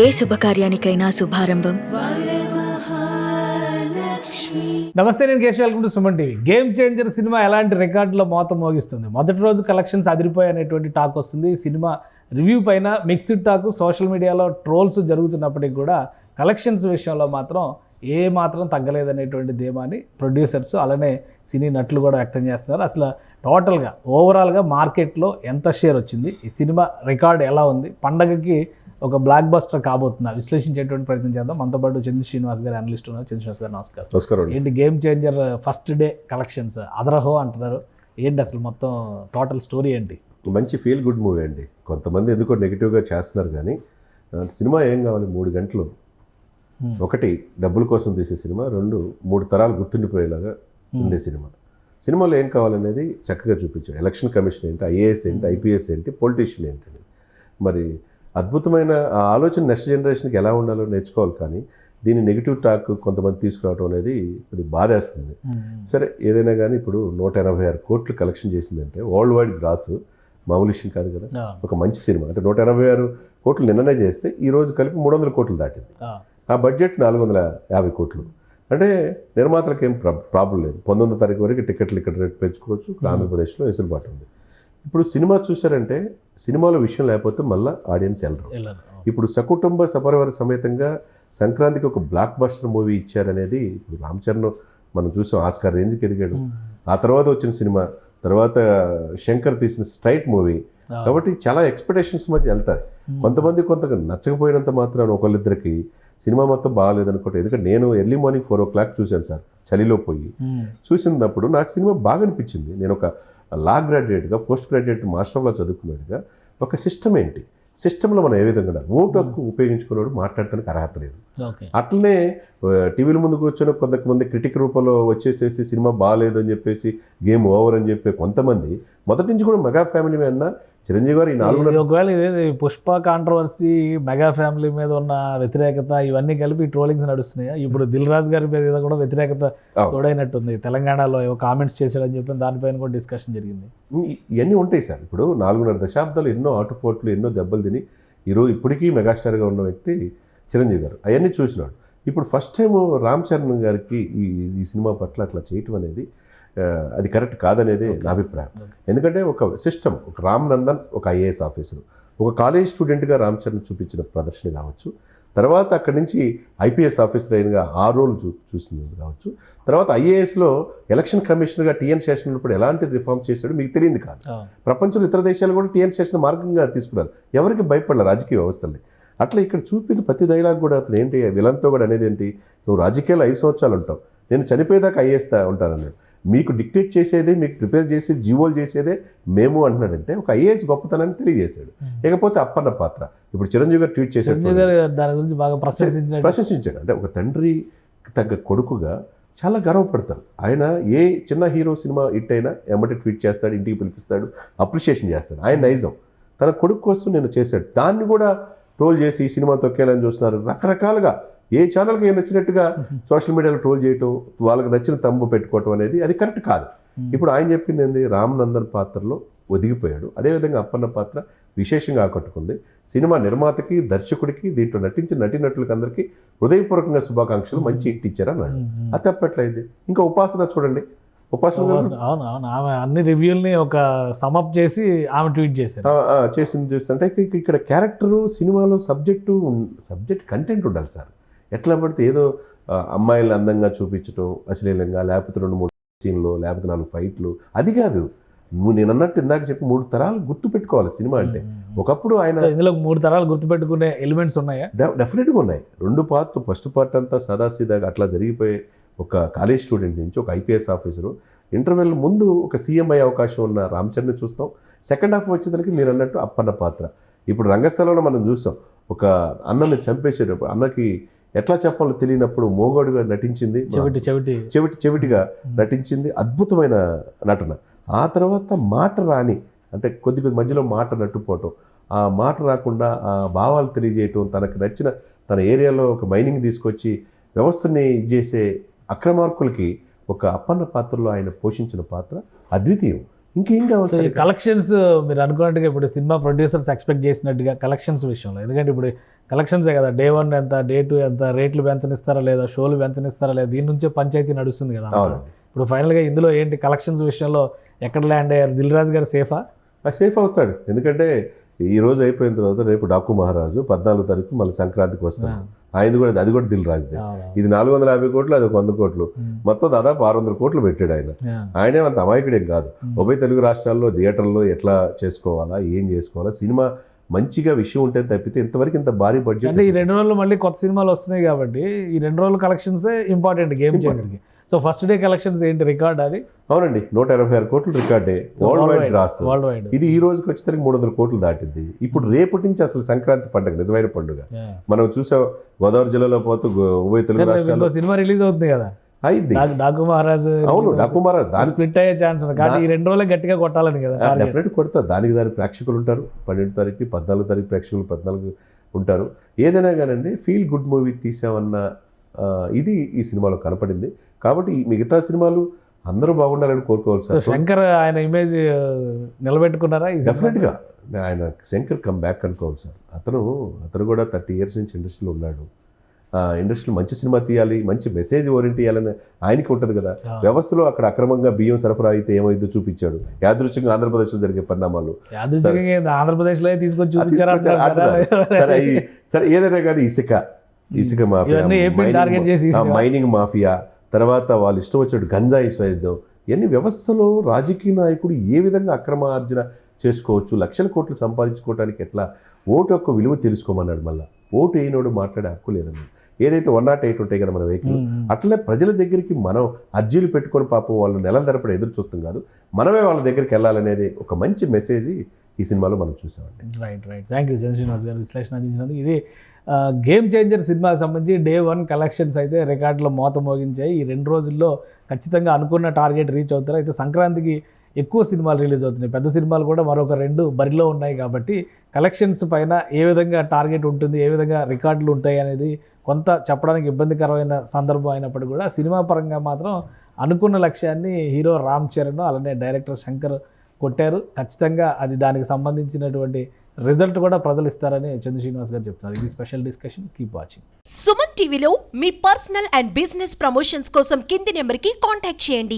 ఏ శుభకార్యానికైనా శుభారంభం. నమస్తే నేను Keshav. Welcome to Suman TV. Game changer cinema ఎలాంటి రికార్డులో మోత మోగిస్తుంది? మొదటి రోజు కలెక్షన్స్ అదిరిపోయాయనేటువంటి టాక్ వస్తుంది. సినిమా రివ్యూ పైన మిక్స్డ్ టాక్ సోషల్ మీడియాలో ట్రోల్స్ జరుగుతున్నప్పటికీ కూడా కలెక్షన్స్ విషయంలో మాత్రం ఏ మాత్రం తగ్గలేదనేటువంటి ధీమాని ప్రొడ్యూసర్స్ అలానే సినీ నటులు కూడా వ్యక్తం చేస్తున్నారు. అసలు టోటల్గా ఓవరాల్గా మార్కెట్లో ఎంత షేర్ వచ్చింది? ఈ సినిమా రికార్డ్ ఎలా ఉంది? పండగకి ఒక బ్లాక్ బస్టర్ కాబోతుందా. విశ్లేషించేటువంటి ప్రయత్నం చేద్దాం. మనతో పాటు చంద్ర శ్రీనివాస్ గారు అనలిస్ట్ ఉన్నారు. చంద్ర శ్రీనివాస్ గారు నమస్కారం. నమస్కారం ఏంటి game changer first day collections అదరహో అంటున్నారు. ఏంటి అసలు మొత్తం టోటల్ స్టోరీ ఏంటి? మంచి ఫీల్ గుడ్ మూవీ అండి. కొంతమంది ఎందుకో నెగిటివ్గా చేస్తున్నారు కానీ సినిమా ఏం కావాలి? మూడు గంటలు. Hmm. ఒకటి డబ్బుల కోసం తీసే సినిమా. రెండు మూడు తరాలు గుర్తుండిపోయేలాగా ఉండే సినిమా. సినిమాలో ఏం కావాలనేది చక్కగా చూపించాడు ఎలక్షన్ కమిషన్ ఏంటి ఐఏఎస్ ఏంటి ఐపీఎస్ ఏంటి పొలిటీషియన్ ఏంటి. మరి అద్భుతమైన ఆ ఆలోచన నెక్స్ట్ జనరేషన్కి ఎలా ఉండాలో నేర్చుకోవాలి కానీ దీన్ని నెగిటివ్ టాక్ కొంతమంది తీసుకురావడం అనేది అది బాధేస్తుంది. సరే ఏదైనా కానీ ఇప్పుడు నూట ఎనభై ఆరు కోట్లు కలెక్షన్ చేసిందంటే వరల్డ్ వైడ్ గ్రాస్ మామూలు విషయం కాదు కదా ఒక మంచి సినిమా. అంటే నూట ఎనభై ఆరు కోట్లు నిన్ననే చేస్తే ఈ రోజు కలిపి మూడు వందల కోట్లు దాటింది. ఆ, బడ్జెట్ నాలుగు వందల యాభై కోట్లు. అంటే నిర్మాతలకు ఏం ప్రా- ప్రాబ్లం లేదు. పంతొమ్మిదో తారీఖు వరకు టికెట్లు ఇక్కడ రేటు పెంచుకోవచ్చు ఆంధ్రప్రదేశ్లో వెసులుబాటు ఉంది. ఇప్పుడు సినిమా చూశారంటే సినిమాలో విషయం లేకపోతే మళ్ళీ ఆడియన్స్ వెళ్ళరు. ఇప్పుడు సకుటుంబ సపరివార సమేతంగా సంక్రాంతికి ఒక బ్లాక్ బస్టర్ మూవీ ఇచ్చారనేది ఇప్పుడు రామ్ చరణ్ మనం చూసాం ఆస్కార్ రేంజ్కి ఎదిగాడు. ఆ తర్వాత వచ్చిన సినిమా తర్వాత శంకర్ తీసిన స్ట్రైట్ మూవీ. కాబట్టి చాలా ఎక్స్పెక్టేషన్స్ మధ్య వెళ్తాయి ఉమ్, కొంతమంది కొంత నచ్చకపోయినంత మాత్రాన ఒకళ్ళిద్దరికి సినిమా మొత్తం బాగాలేదనుకోండి ఎందుకంటే నేను early morning four o'clock చూశాను సార్ చలిలో పోయి. చూసినప్పుడు నాకు సినిమా బాగా అనిపించింది. నేను ఒక లా గ్రాడ్యుయేట్గా పోస్ట్ గ్రాడ్యుయేట్ మాస్టర్లో చదువుకున్నాడుగా ఒక సిస్టమ్ ఏంటి? సిస్టంలో మనం ఏ విధంగా? ఓటు హక్కు ఉపయోగించుకున్నాడు మాట్లాడటానికి అర్హత లేదు. అట్లనే టీవీల ముందు కూర్చొని కొంతమంది క్రిటిక్ రూపంలో వచ్చేసేసి సినిమా బాగాలేదు అని చెప్పేసి గేమ్ ఓవర్ అని చెప్పి కొంతమంది మొదటి నుంచి కూడా మెగా ఫ్యామిలీ అన్న చిరంజీవి గారు ఈ నాలుగు ఒకవేళ ఇదే పుష్ప కాంట్రవర్సీ మెగా ఫ్యామిలీ మీద ఉన్న వ్యతిరేకత ఇవన్నీ కలిపి ట్రోలింగ్స్ నడుస్తున్నాయి? ఇప్పుడు దిల్ రాజు గారి మీద కూడా వ్యతిరేకత. తోడైనట్టుంది. తెలంగాణలో ఏవో కామెంట్స్ చేశాడని చెప్పి దానిపైన కూడా డిస్కషన్ జరిగింది. ఇవన్నీ ఉంటాయి సార్. ఇప్పుడు నాలుగున్నర దశాబ్దాలు ఎన్నో ఆటుపోట్లు ఎన్నో దెబ్బలు తిని ఈరోజు ఇప్పటికీ మెగాస్టార్గా ఉన్న వ్యక్తి చిరంజీవి గారు. అవన్నీ చూసినాడు. ఇప్పుడు ఫస్ట్ టైం రామ్ చరణ్ గారికి ఈ ఈ సినిమా పట్ల అట్లా చేయటం అనేది అది కరెక్ట్ కాదనేది నా అభిప్రాయం. ఎందుకంటే ఒక సిస్టమ్ ఒక రామ్ నందన్ ఒక ఐఏఎస్ ఆఫీసర్. ఒక కాలేజ్ స్టూడెంట్గా రామ్ చరణ్ చూపించిన ప్రదర్శన కావచ్చు. తర్వాత అక్కడి నుంచి ఐపీఎస్ ఆఫీసర్ అయినగా ఆ రోల్ చూ చూసింది కావచ్చు. తర్వాత ఐఏఎస్లో ఎలక్షన్ కమిషనర్గా టీఎన్ శేషన్ ఉన్నప్పుడు ఎలాంటి రిఫార్మ్ చేశాడో మీకు తెలియదు కాదు. ప్రపంచంలో ఇతర దేశాలు కూడా టీఎన్ శేషన్ మార్గంగా తీసుకున్నారు ఎవరికి భయపడలే రాజకీయ వ్యవస్థల్ని. అట్లా ఇక్కడ చూపిన ప్రతి డైలాగ్ కూడా అతను ఏంటి విలన్తో కూడా అనేది ఏంటి నువ్వు రాజకీయాలు ఐదు సంవత్సరాలు ఉంటావు. నేను చనిపోయేదాకా అయ్యేస్తా ఉంటానన్నాడు. మీకు డిక్టేట్ చేసేదే మీకు ప్రిపేర్ చేసి జీవోలు చేసేదే మేము అంటున్నాడంటే ఒక ఐఏఎస్ గొప్పతనాన్ని తెలియజేశాడు. ఇకపోతే అప్పన్న పాత్ర. ఇప్పుడు చిరంజీవి గారు ట్వీట్ చేశాడు దాని గురించి బాగా ప్రశంసించినట్టు ప్రశంసించాడు. అంటే ఒక తండ్రి తగ్గ కొడుకుగా చాలా గర్వపడతారు. ఆయన ఏ చిన్న హీరో సినిమా హిట్ అయినా ఎమ్మటి ట్వీట్ చేస్తాడు ఇంటికి పిలిపిస్తాడు అప్రిషియేషన్ చేస్తాడు. ఆయన నైజం. తన కొడుకు కోసం నేను చేశాడు. దాన్ని కూడా ట్రోల్ చేసి ఈ సినిమా తొక్కేయాలని చూస్తున్నారు. రకరకాలుగా ఏ ఛానల్కి ఏం నచ్చినట్టుగా సోషల్ మీడియాలో ట్రోల్ చేయటం వాళ్ళకి నచ్చిన తమ్ము పెట్టుకోవటం అనేది అది కరెక్ట్ కాదు. ఇప్పుడు ఆయన చెప్పింది ఏంది? రామ్ నందన్ పాత్రలో ఒదిగిపోయాడు. అదేవిధంగా అప్పన్న పాత్ర విశేషంగా ఆకట్టుకుంది. సినిమా నిర్మాతకి దర్శకుడికి దీంట్లో నటించిన నటీనటులకి అందరికీ హృదయపూర్వకంగా శుభాకాంక్షలు మంచి హిట్ ఇచ్చారు అన్నాడు. అది తప్పట్లయింది ఇంకా ఉపాసన చూడండి. ఉపాసన అవును అవును. ఆమె అన్ని రివ్యూల్ని ఒక సమప్ చేసి ఆమె ట్వీట్ చేశారు. చేసింది చూస్తుంటే ఇక- ఇక్కడ క్యారెక్టరు సినిమాలో సబ్జెక్టు సబ్జెక్ట్ కంటెంట్ ఉండాలి సార్. ఎట్లా పడితే ఏదో అమ్మాయిలను అందంగా చూపించడం అశ్లీలంగా లేకపోతే రెండు మూడు సీన్లు లేకపోతే నాలుగు ఫైట్లు అది కాదు. నువ్వు నేను అన్నట్టు ఇందాక చెప్పి మూడు తరాలు గుర్తు పెట్టుకోవాలి సినిమా అంటే. ఒకప్పుడు ఆయన ఇందులో మూడు తరాలు గుర్తుపెట్టుకునే ఎలిమెంట్స్ ఉన్నాయా? డెఫినెట్గా ఉన్నాయి. రెండు పార్ట్ ఫస్ట్ పార్ట్ అంతా సదాసీదాగా అట్లా జరిగిపోయే ఒక కాలేజ్ స్టూడెంట్ నుంచి ఒక ఐపీఎస్ ఆఫీసరు. ఇంటర్వెల్ ముందు ఒక సీఎం అయ్యే అవకాశం ఉన్న రామచరణ్ చూస్తాం. సెకండ్ హాఫ్ వచ్చేసరికి మీరు అన్నట్టు అప్పన్న పాత్ర. ఇప్పుడు రంగస్థలంలో మనం చూస్తాం. ఒక అన్నని చంపేసేటప్పుడు అన్నకి ఎట్లా చెప్పాలో తెలియనప్పుడు మోగోడుగా నటించింది చెవిటి చెవిటి. చెవిటి చెవిటిగా నటించింది. అద్భుతమైన నటన. ఆ తర్వాత మాట రాని అంటే కొద్ది కొద్ది మధ్యలో మాట నట్టుపోవటం. ఆ మాట రాకుండా ఆ భావాలు తెలియజేయటం తనకు నచ్చిన తన ఏరియాలో ఒక మైనింగ్ తీసుకొచ్చి వ్యవస్థని చేసే అక్రమార్కులకి ఒక అప్పన్న పాత్రలో ఆయన పోషించిన పాత్ర అద్వితీయం. ఇంకేం కావాలి కలెక్షన్స్ మీరు అనుకున్నట్టుగా ఇప్పుడు సినిమా ప్రొడ్యూసర్స్ ఎక్స్పెక్ట్ చేసినట్టుగా కలెక్షన్స్ విషయంలో. ఎందుకంటే ఇప్పుడు కలెక్షన్సే కదా డే వన్ ఎంత డే టూ ఎంత రేట్లు పెంచనిస్తారా లేదా షోలు పెంచనిస్తారా లేదా దీని నుంచే పంచాయతీ నడుస్తుంది కదా. ఇప్పుడు ఫైనల్గా ఇందులో ఏంటి కలెక్షన్స్ విషయంలో ఎక్కడ ల్యాండ్ అయ్యారు? దిల్ రాజు గారు సేఫా సేఫ్ అవుతాడు. ఎందుకంటే ఈ రోజు అయిపోయిన తర్వాత రేపు డాకు మహారాజు పద్నాలుగు తారీఖు మళ్ళీ సంక్రాంతికి వస్తాడు. ఆయన కూడా అది కూడా దిల్ రాజుదే. ఇది నాలుగు వందల యాభై కోట్లు అది ఒక వంద కోట్లు. మొత్తం దాదాపు ఆరు వందల కోట్లు పెట్టాడు ఆయన. ఆయనే అంత అమాయకుడేం కాదు. ఉభయ తెలుగు రాష్ట్రాల్లో థియేటర్లో ఎట్లా చేసుకోవాలా ఏం చేసుకోవాలా సినిమా మంచిగా విషయం ఉంటే తప్పితే ఇంతవరకు ఇంత భారీ బడ్జెట్ అంటే ఈ రెండు రోజులు మళ్ళీ కొత్త సినిమాలు వస్తున్నాయి కాబట్టి ఈ రెండు రోజుల కలెక్షన్స్ ఇంపార్టెంట్ గేమ్ చేంజర్కి సో ఫస్ట్ డే కలెక్షన్స్ ఏంటి? రికార్డ్ అది? అవునండి. నూట ఎనభై ఆరు కోట్లు రికార్డే worldwide gross worldwide ఇది ఈ రోజుకి వచ్చేసరికి మూడు వందల కోట్లు దాటింది ఇప్పుడు రేపటి నుంచి అసలు సంక్రాంతి పండుగ నిజమైన పండుగ. మనం చూసాం గోదావరి జిల్లాలో పోతూ ఉభయ తెలుగు రాష్ట్రాల్లో సినిమా రిలీజ్ అవుతుంది కదా? అయింది. డాకు- మహారాజ్ అవును డాకు మహారాజ్ దాని స్ప్లిట్ అయ్యే ఛాన్స్ ఉంది. కానీ ఈ రెండు రోజులే గట్టిగా కొట్టాలని కదా. డెఫినెట్ కొడతా దానికి దాని ప్రేక్షకులు ఉంటారు. పన్నెండు తారీఖు పద్నాలుగు తారీఖు ప్రేక్షకులు పద్నాలుగు ఉంటారు. ఏదైనా కానండి ఫీల్ గుడ్ మూవీ తీసామన్న ఇది ఈ సినిమాలో కనపడింది. కాబట్టి మిగతా సినిమాలు అందరూ బాగుండాలని కోరుకోవాలి సార్ శంకర్ ఆయన ఇమేజ్ నిలబెట్టుకున్నారా? డెఫినెట్గా ఆయన శంకర్ కమ్ బ్యాక్ అనుకోవాలి సార్ అతను అతను కూడా థర్టీ ఇయర్స్ నుంచి ఇండస్ట్రీలో ఉన్నాడు ఆ, ఇండస్ట్రీలో మంచి సినిమా తీయాలి మంచి మెసేజ్ ఓరియంట్ చేయాలని ఆయనకి ఉంటుంది కదా. వ్యవస్థలో అక్కడ అక్రమంగా బియ్యం సరఫరా అయితే ఏమైందో చూపించాడు యాదృచ్ఛికంగా ఆంధ్రప్రదేశ్లో జరిగే పరిణామాలు యాదృచ్ఛికంగా ఏంది? ఆంధ్రప్రదేశ్లో తీసుకొచ్చి. సరే సరే ఏదైనా కానీ ఇసుక ఇసుక మాఫియా. మైనింగ్ మాఫియా తర్వాత వాళ్ళు ఇష్టం వచ్చినట్టు గంజాయి స్వైద్యం ఇవన్నీ వ్యవస్థలో రాజకీయ నాయకుడు ఏ విధంగా అక్రమ ఆర్జన చేసుకోవచ్చు? లక్షల కోట్లు సంపాదించుకోవడానికి ఎట్లా? ఓటు యొక్క విలువ తెలుసుకోమన్నాడు మళ్ళా. ఓటు అయినోడు మాట్లాడే హక్కు లేదన్నాడు. ఏదైతే వన్ నాట్ ఎయిట్ ఉంటాయి కదా మన వెహికల్. అట్లనే ప్రజల దగ్గరికి మనం అర్జీలు పెట్టుకొని పాపం వాళ్ళు నెలల తరపున ఎదురు చూస్తాం కాదు మనమే వాళ్ళ దగ్గరికి వెళ్ళాలనేది ఒక మంచి మెసేజ్ ఈ సినిమాలో మనం చూసామండి. Right right thank you Chandra Srinivas గారు విశ్లేషణ అందించినందుకు. ఇది గేమ్ చేంజర్ సినిమాకి సంబంధించి డే వన్ కలెక్షన్స్ అయితే రికార్డులో మోత మోగించాయి. ఈ రెండు రోజుల్లో ఖచ్చితంగా అనుకున్న టార్గెట్ రీచ్ అవుతారు. అయితే సంక్రాంతికి ఎక్కువ సినిమాలు రిలీజ్ అవుతున్నాయి. పెద్ద సినిమాలు కూడా మరొక రెండు బరిలో ఉన్నాయి కాబట్టి కలెక్షన్స్ పైన ఏ విధంగా టార్గెట్ ఉంటుంది ఏ విధంగా రికార్డులు ఉంటాయి అనేది కొంత చెప్పడానికి ఇబ్బందికరమైన సందర్భం అయినప్పటికీ కూడా సినిమా పరంగా మాత్రం అనుకున్న లక్ష్యాన్ని హీరో రామ్ చరణ్ అలానే డైరెక్టర్ శంకర్ కొట్టారు. ఖచ్చితంగా అది దానికి సంబంధించినటువంటి రిజల్ట్ కూడా ప్రజలు ఇస్తారని చంద్ర శ్రీనివాస్ గారు చెప్తున్నారు. ఇది special discussion. Keep watching Suman టీవీలో మీ పర్సనల్ అండ్ బిజినెస్ ప్రమోషన్స్ కోసం కింది నెంబర్కి కాంటాక్ట్ చేయండి.